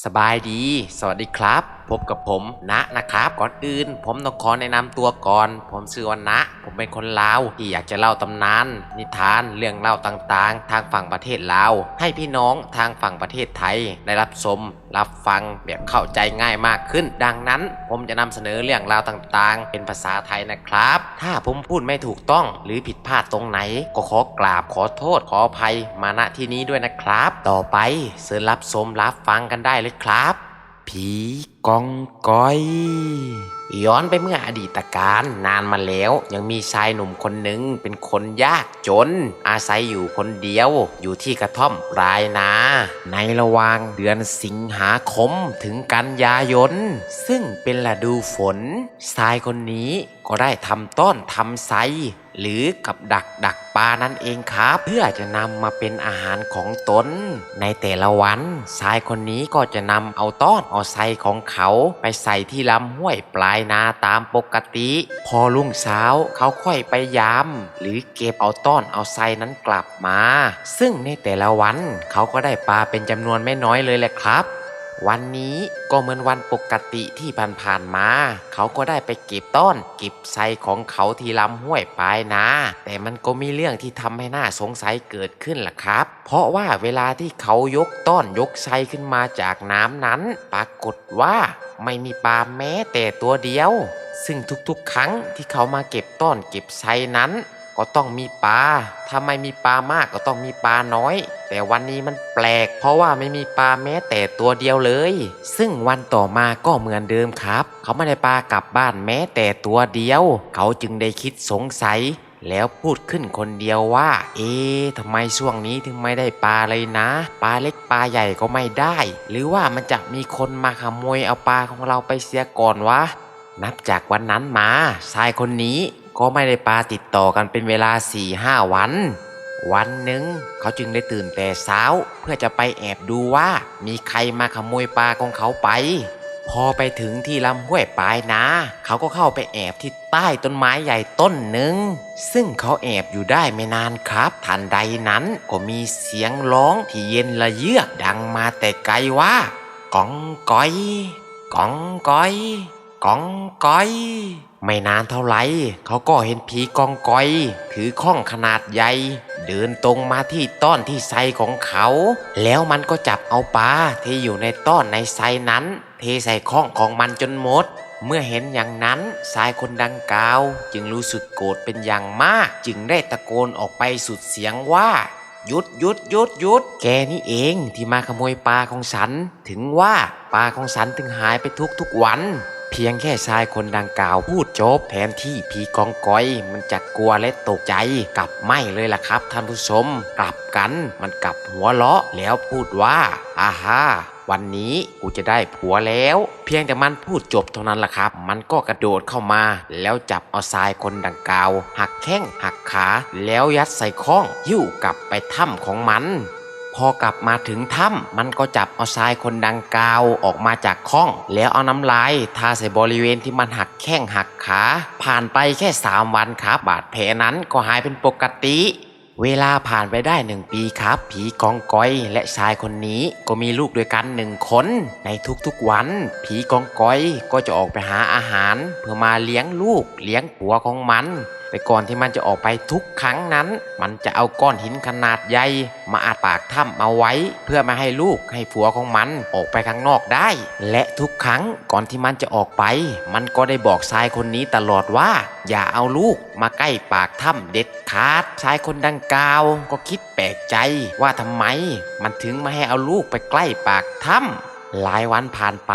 สบายดี สวัสดีครับ พบกับผมณนะครับ ก่อนอื่น ผมต้องขอแนะนำตัวก่อน ผมชื่อวันณ ผมเป็นคนลาวที่อยากจะเล่าตำนาน นิทานเรื่องเล่าต่างๆ ทางฝั่งประเทศลาว ให้พี่น้องทางฝั่งประเทศไทย ได้รับชมรับฟังแบบเข้าใจง่ายมากขึ้น ดังนั้น ผมจะนำเสนอเรื่องราวต่างๆ เป็นภาษาไทยนะครับ ถ้าผมพูดไม่ถูกต้องหรือผิดพลาดตรงไหน ก็ขอกราบขอโทษขออภัยมาณที่นี้ด้วยนะครับ ต่อไปเชิญรับชมรับฟังกันได้เลยครับ ผีกองก้อย ย้อนไปเมื่ออดีตการนานมาแล้ว ยังมีชายหนุ่มคนหนึ่งเป็นคนยากจน อาศัยอยู่คนเดียวอยู่ที่กระท่อมปลายนา ในระหว่างเดือนสิงหาคมถึงกันยายน ซึ่งเป็นฤดูฝนชายคนนี้ก็ได้ทำต้นทำไซ หรือกับดักดักปลานั่นเองครับ เพื่อจะนำมาเป็นอาหารของตน ในแต่ละวันชายคนนี้ก็จะนำเอาต้อนเอาไซของเขาไปใส่ที่ลำห้วยปลายนาตามปกติ พอรุ่งเช้าเขาค่อยไปยามหรือเก็บเอาต้อนเอาไซนั้นกลับมา ซึ่งในแต่ละวันเขาก็ได้ปลาเป็นจำนวนไม่น้อยเลยแหละครับ วันนี้ก็เหมือนวันปกติที่ผ่านๆมา เขาก็ได้ไปเก็บต้นเก็บไซของเขาที่ลำห้วยปลายนาแต่มันก็มีเรื่องที่ทำให้น่าสงสัยเกิดขึ้นล่ะครับ เพราะว่าเวลาที่เขายกต้นยกไซขึ้นมาจากน้ำนั้น ปรากฏว่าไม่มีปลาแม้แต่ตัวเดียว ซึ่งทุกๆ ครั้งที่เขามาเก็บต้นเก็บไซนั้น ก็ต้องมีปลาถ้าไม่มีปลามากก็ต้องมีปลาน้อย แต่วันนี้มันแปลก เพราะว่าไม่มีปลาแม้แต่ตัวเดียวเลย ซึ่งวันต่อมาก็เหมือนเดิมครับ เขาไม่ได้ปลากลับบ้านแม้แต่ตัวเดียว เขาจึงได้คิดสงสัย แล้วพูดขึ้นคนเดียวว่า เอ๊ะทำไมช่วงนี้ถึงไม่ได้ปลาเลยนะ ปลาเล็กปลาใหญ่ก็ไม่ได้ หรือว่ามันจะมีคนมาขโมยเอาปลาของเราไปเสียก่อนวะ นับจากวันนั้นมาชายคนนี้ ก็ไม่ได้ปลาติดต่อกันเป็นเวลา4ี่ห้าวัน วันหนึ่งเขาจึงได้ตื่นแต่เช้า เพื่อจะไปแอบดูว่ามีใครมาขโมยปลาของเขาไป พอไปถึงที่ลำห้วยปลายนาเขาก็เข้าไปแอบที่ใต้ต้นไม้ใหญ่ต้นหนึ่งซึ่งเขาแอบอยู่ได้ไม่นานครับ ทันใดนั้นก็มีเสียงร้องที่เย็นละเยือกดังมาแต่ไกลว่ากองก้อยกองก้อย กองก้อย ไม่นานเท่าไหร่เขาก็เห็นผีกองก้อย ถือข้องขนาดใหญ่ เดินตรงมาที่ต้อนที่ไซของเขา แล้วมันก็จับเอาปลาที่อยู่ในต้อนในไซนั้น เทใส่ข้องของมันจนหมดเมื่อเห็นอย่างนั้นชายคนดังกล่าว จึงรู้สึกโกรธเป็นอย่างมาก จึงได้ตะโกนออกไปสุดเสียงว่า หยุดหยุดหยุดหยุด แกนี่เองที่มาขโมยปลาของฉัน ถึงว่าปลาของฉันถึงหายไปทุกทุกวัน เพียงแค่ชายคนดังกล่าวพูดจบแทนที่ผีกองกอย มันจะกลัวและตกใจกลับไม่เลยล่ะครับท่านผู้ชม กลับกันมันกลับหัวเราะแล้วพูดว่าอาฮาวันนี้กูจะได้ผัวแล้ว เพียงแต่มันพูดจบเท่านั้นล่ะครับ มันก็กระโดดเข้ามา แล้วจับเอาชายคนดังกล่าว หักแข้งหักขา แล้วยัดใส่ข้องหิ้วกลับไปถ้ำของมัน พอกลับมาถึงถ้ำมันก็จับเอาชายคนดังกล่าวออกมาจากข้อง แล้วเอาน้ำลายทาใส่บริเวณที่มันหักแข้งหักขา ผ่านไปแค่ 3 วันครับบาดแผลนั้นก็หายเป็นปกติ เวลาผ่านไปได้หนึ่งปีครับ ผีกองก้อยและชายคนนี้ก็มีลูกด้วยกันหนึ่งคน ในทุกๆวัน ผีกองก้อยก็จะออกไปหาอาหาร เพื่อมาเลี้ยงลูกเลี้ยงผัวของมัน แต่ก่อนที่มันจะออกไปทุกครั้งนั้น มันจะเอาก้อนหินขนาดใหญ่มาอัดปากถ้ำเอาไว้ เพื่อไมาให้ลูกให้ผัวของมันออกไปข้างนอกได้ และทุกครั้งก่อนที่มันจะออกไป มันก็ได้บอกชายคนนี้ตลอดว่า อย่าเอาลูกมาใกล้ปากถ้ำเด็ดขาดชายคนดังกล่าวก็คิดแปลกใจว่าทำไม มันถึงไม่ให้เอาลูกไปใกล้ปากถ้ำ หลายวันผ่านไป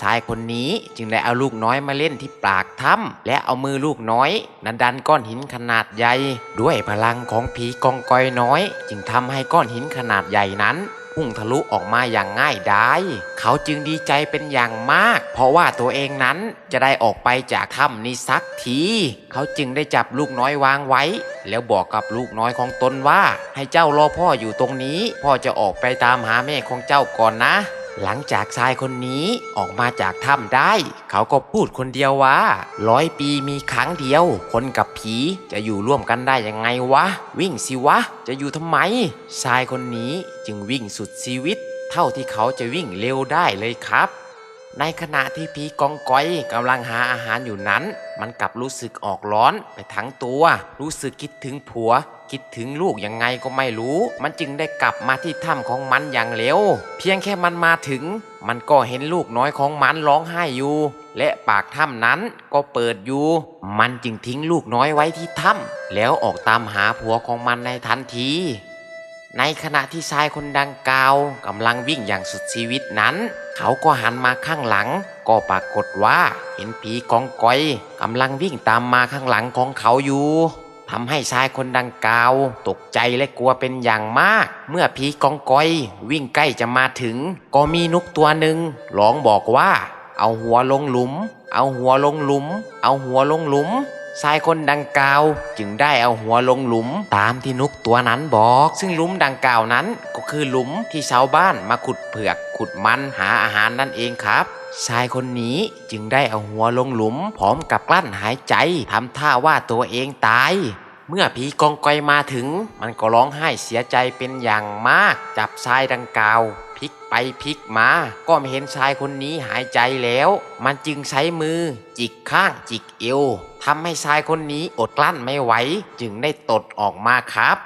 ชายคนนี้จึงได้เอาลูกน้อยมาเล่นที่ปากถ้ำและเอามือลูกน้อยนั้นดันก้อนหินขนาดใหญ่ ด้วยพลังของผีกองกอยน้อย จึงทำให้ก้อนหินขนาดใหญ่นั้นพุ่งทะลุออกมาอย่างง่ายดายเขาจึงดีใจเป็นอย่างมาก เพราะว่าตัวเองนั้นจะได้ออกไปจากถ้ำนี้สักที เขาจึงได้จับลูกน้อยวางไว้ แล้วบอกกับลูกน้อยของตนว่า ให้เจ้ารอพ่ออยู่ตรงนี้ พ่อจะออกไปตามหาแม่ของเจ้าก่อนนะ หลังจากชายคนนี้ออกมาจากถ้ำได้ เขาก็พูดคนเดียวว่าร้อยปีมีครั้งเดียว คนกับผีจะอยู่ร่วมกันได้ยังไงวะ วิ่งสิวะ จะอยู่ทำไมชายคนนี้จึงวิ่งสุดชีวิต เท่าที่เขาจะวิ่งเร็วได้เลยครับ ในขณะที่ผีกองก้อยกำลังหาอาหารอยู่นั้น มันกลับรู้สึกออกร้อนไปทั้งตัว รู้สึกคิดถึงผัว คิดถึงลูกยังไงก็ไม่รู้ มันจึงได้กลับมาที่ถ้ำของมันอย่างเร็ว เพียงแค่มันมาถึง มันก็เห็นลูกน้อยของมันร้องไห้อยู่ และปากถ้ำนั้นก็เปิดอยู่ มันจึงทิ้งลูกน้อยไว้ที่ถ้ำแล้วออกตามหาผัวของมันในทันที ในขณะที่ชายคนดังกล่าวกำลังวิ่งอย่างสุดชีวิตนั้น เขาก็หันมาข้างหลัง ก็ปรากฏว่าเห็นผีกองกอยกำลังวิ่งตามมาข้างหลังของเขาอยู่ ทำให้ชายคนดังกล่าว ตกใจและกลัวเป็นอย่างมาก เมื่อผีกองกอย วิ่งใกล้จะมาถึง ก็มีนกตัวหนึ่งร้องบอกว่า เอาหัวลงหลุม เอาหัวลงหลุม เอาหัวลงหลุมชายคนดังกล่าวจึงได้เอาหัวลงหลุมตามที่นกตัวนั้นบอก ซึ่งหลุมดังกล่าวนั้นก็คือหลุมที่ชาวบ้านมาขุดเผือกขุดมันหาอาหารนั่นเองครับ ชายคนนี้จึงได้เอาหัวลงหลุมพร้อมกับกลั้นหายใจทำท่าว่าตัวเองตาย เมื่อผีกองกอยมาถึง มันก็ร้องไห้เสียใจเป็นอย่างมาก จับชายดังกล่าวพลิกไปพลิกมา ก็ไม่เห็นชายคนนี้หายใจแล้ว มันจึงใช้มือ จิกข้างจิกเอวทำให้ชายคนนี้อดกลั้นไม่ไหว จึงได้ตดออกมาครับ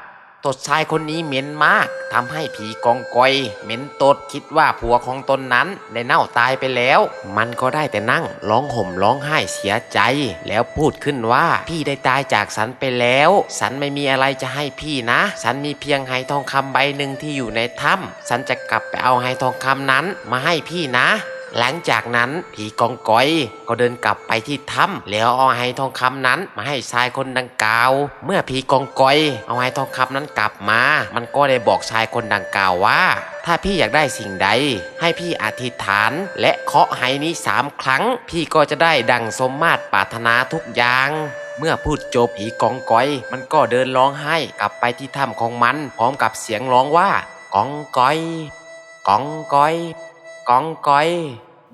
ตดชายคนนี้เหม็นมากทำให้ผีกองกอย เหม็นตดคิดว่าผัวของตนนั้นได้เน่าตายไปแล้ว มันก็ได้แต่นั่งร้องห่มร้องไห้เสียใจ แล้วพูดขึ้นว่าพี่ได้ตายจากสันไปแล้ว สันไม่มีอะไรจะให้พี่นะ สันมีเพียงไหทองคำใบหนึ่งที่อยู่ในถ้ำสันจะกลับไปเอาไหทองคำนั้นมาให้พี่นะ หลังจากนั้นผีกองกอยก็เดินกลับไปที่ถ้ำแล้วเอาไหทองคำนั้น มาให้ชายคนดังกล่าว เมื่อผีกองกอย เอาไหทองคำนั้นกลับมา มันก็ได้บอกชายคนดังกล่าวว่า ถ้าพี่อยากได้สิ่งใด ให้พี่อธิษฐาน และเคาะไหนี้สามครั้ง พี่ก็จะได้ดังสมมาตรปรารถนาทุกอย่างเมื่อพูดจบผีกองกอย มันก็เดินร้องไห้กลับไปที่ถ้ำของมัน พร้อมกับเสียงร้องว่ากองกอยกองกอย กองก้อย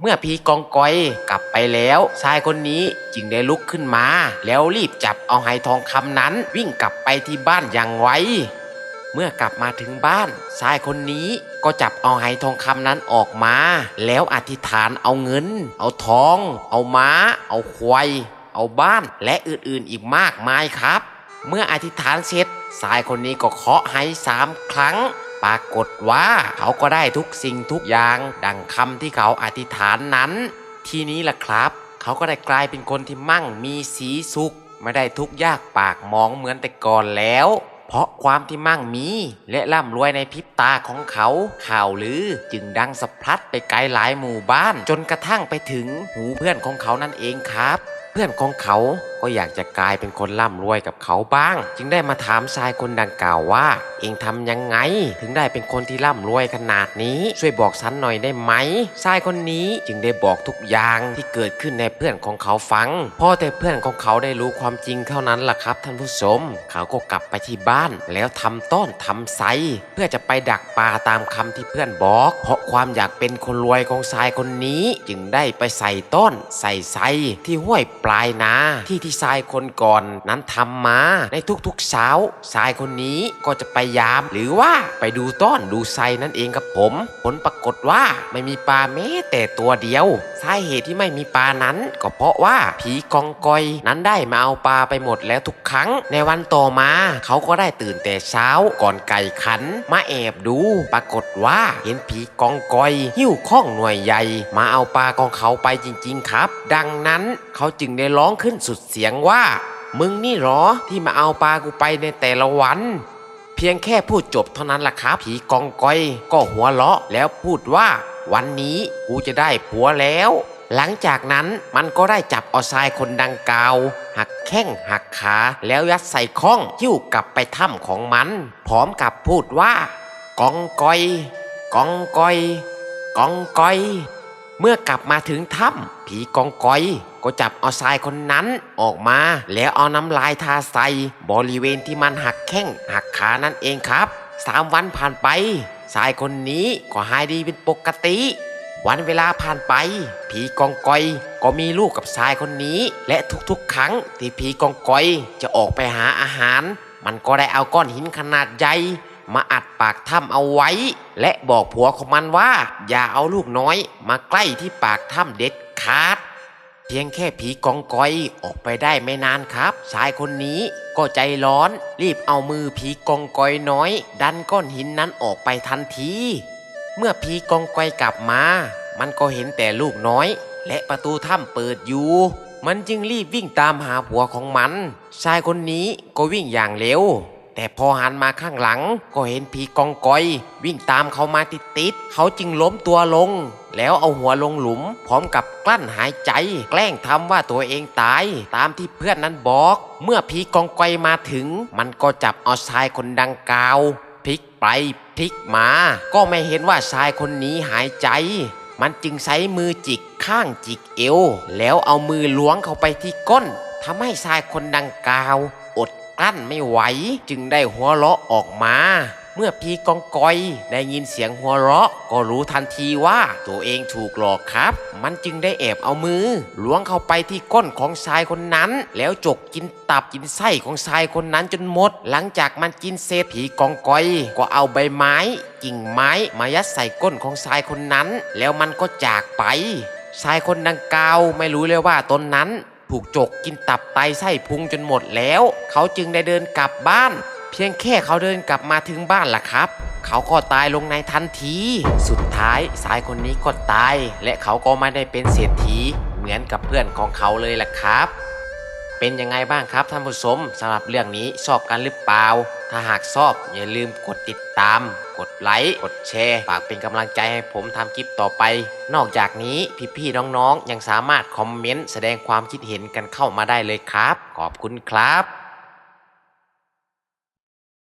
เมื่อผีกองก้อยกลับไปแล้วชายคนนี้จึงได้ลุกขึ้นมา แล้วรีบจับเอาไหทองคำนั้น วิ่งกลับไปที่บ้านอย่างไวเมื่อกลับมาถึงบ้านชายคนนี้ก็จับเอาไหทองคำนั้นออกมา แล้วอธิษฐานเอาเงิน เอาทอง เอาม้า เอาควายเอาบ้านและอื่นๆอีกมากมายครับ เมื่ออธิษฐานเสร็จชายคนนี้ก็เคาะไหสามครั้ง ปรากฏว่าเขาก็ได้ทุกสิ่งทุกอย่างดังคำที่เขาอธิษฐานนั้น ทีนี้ล่ะครับ เขาก็ได้กลายเป็นคนที่มั่งมีสีสุข ไม่ได้ทุกยากปากมองเหมือนแต่ก่อนแล้ว เพราะความที่มั่งมีและร่ำรวยในพริบตาของเขา ข่าวลือจึงดังสะพัดไปไกลหลายหมู่บ้าน จนกระทั่งไปถึงหูเพื่อนของเขานั่นเองครับ เพื่อนของเขา ก็อยากจะกลายเป็นคนร่ำรวยกับเขาบ้าง จึงได้มาถามชายคนดังกล่าวว่า เองทำยังไง ถึงได้เป็นคนที่ร่ำรวยขนาดนี้ ช่วยบอกฉันหน่อยได้ไหมชายคนนี้จึงได้บอกทุกอย่างที่เกิดขึ้นในเพื่อนของเขาฟังพ่อแต่เพื่อนของเขาได้รู้ความจริงเท่านั้นล่ะครับท่านผู้ชมเขาก็กลับไปที่บ้าน แล้วทำต้อนทำไซเพื่อจะไปดักปลาตามคำที่เพื่อนบอก เพราะความอยากเป็นคนรวยของชายคนนี้ จึงได้ไปใส่ต้นใส่ไซที่ห้วยปลายนาที่ที่ชายคนก่อนนั้นทำมา ในทุกๆเช้าชายคนนี้ก็จะไปยาม หรือว่าไปดูต้อนดูไซนั่นเองครับผม ผลปรากฏว่าไม่มีปลาแม้แต่ตัวเดียวสาเหตุที่ไม่มีปลานั้น ก็เพราะว่าผีกองกอยนั้นได้มาเอาปลาไปหมดแล้วทุกครั้ง ในวันต่อมาเขาก็ได้ตื่นแต่เช้าก่อนไก่ขัน มาแอบดู ปรากฏว่าเห็นผีกองกอย หิ้วข้องหน่วยใหญ่ มาเอาปลาของเขาไปจริง ๆ ครับ ดังนั้นเขาจึงได้ร้องขึ้นสุดเสียงียงว่า มึงนี่หรอที่มาเอาปลากูไปในแต่ละวัน เพียงแค่พูดจบเท่านั้นล่ะครับผีกองกอยก็หัวเราะแล้วพูดว่า วันนี้กูจะได้ผัวแล้ว หลังจากนั้นมันก็ได้จับเอาชายคนดังกล่าวหักแข้งหักขาแล้วยัดใส่ข้องหิ้วกลับไปถ้ำของมัน พร้อมกับพูดว่ากองกอยกองกอยกองกอย เมื่อกลับมาถึงถ้ำผีกองกอย ก็จับเอาชายคนนั้นออกมา แล้วเอาน้ำลายทาใส่บริเวณที่มันหักแข้งหักขานั่นเองครับสามวันผ่านไปชายคนนี้ก็หายดีเป็นปกติ วันเวลาผ่านไป ผีกองกอย ก็มีลูกกับชายคนนี้ และทุกๆ ครั้งที่ผีกองกอยจะออกไปหาอาหาร มันก็ได้เอาก้อนหินขนาดใหญ่มาอัดปากถ้ำเอาไว้ และบอกผัวของมันว่า อย่าเอาลูกน้อย มาใกล้ที่ปากถ้ำเด็ดขาด เพียงแค่ผีกองกอยออกไปได้ไม่นานครับ ชายคนนี้ก็ใจร้อน รีบเอามือผีกองกอยน้อย ดันก้อนหินนั้นออกไปทันที เมื่อผีกองกอยกลับมา มันก็เห็นแต่ลูกน้อย และประตูถ้ำเปิดอยู่ มันจึงรีบวิ่งตามหาผัวของมัน ชายคนนี้ก็วิ่งอย่างเร็ว แต่พอหันมาข้างหลัง ก็เห็นผีกองกอย วิ่งตามเขามาติดๆเขาจึงล้มตัวลง แล้วเอาหัวลงหลุม พร้อมกับกลั้นหายใจ แกล้งทำว่าตัวเองตาย ตามที่เพื่อนนั้นบอก เมื่อผีกองกอยมาถึง มันก็จับเอาชายคนดังกล่าวพลิกไปพลิกมา ก็ไม่เห็นว่าชายคนนี้หายใจมันจึงใช้มือจิกข้างจิกเอว แล้วเอามือล้วงเข้าไปที่ก้นทำให้ชายคนดังกล่าว กลั้นไม่ไหว จึงได้หัวเราะออกมา เมื่อพีกองกอยได้ยินเสียงหัวเราะ ก็รู้ทันทีว่าตัวเองถูกหลอกครับ มันจึงได้แอบเอามือล้วงเข้าไปที่ก้นของชายคนนั้น แล้วจกกินตับกินไส้ของชายคนนั้นจนหมด หลังจากมันกินเศษผีกองกอย ก็เอาใบไม้กิ่งไม้มายัดใส่ก้นของชายคนนั้น แล้วมันก็จากไปชายคนดังกล่าวไม่รู้เลยว่าตนนั้น ถูกจกกินตับไตไส้พุงจนหมดแล้ว เขาจึงได้เดินกลับบ้าน เพียงแค่เขาเดินกลับมาถึงบ้านล่ะครับ เขาก็ตายลงในทันที สุดท้ายชายคนนี้ก็ตาย และเขาก็ไม่ได้เป็นเศรษฐีเหมือนกับเพื่อนของเขาเลยล่ะครับ เป็นยังไงบ้างครับท่านผู้ชมสำหรับเรื่องนี้ชอบกันหรือเปล่า ถ้าหากชอบอย่าลืมกดติดตาม กดไลค์ กดแชร์ ฝากเป็นกำลังใจให้ผมทำคลิปต่อไป นอกจากนี้พี่ๆน้องๆ ยังสามารถคอมเมนต์แสดงความคิดเห็นกันเข้ามาได้เลยครับ ขอบคุณครับ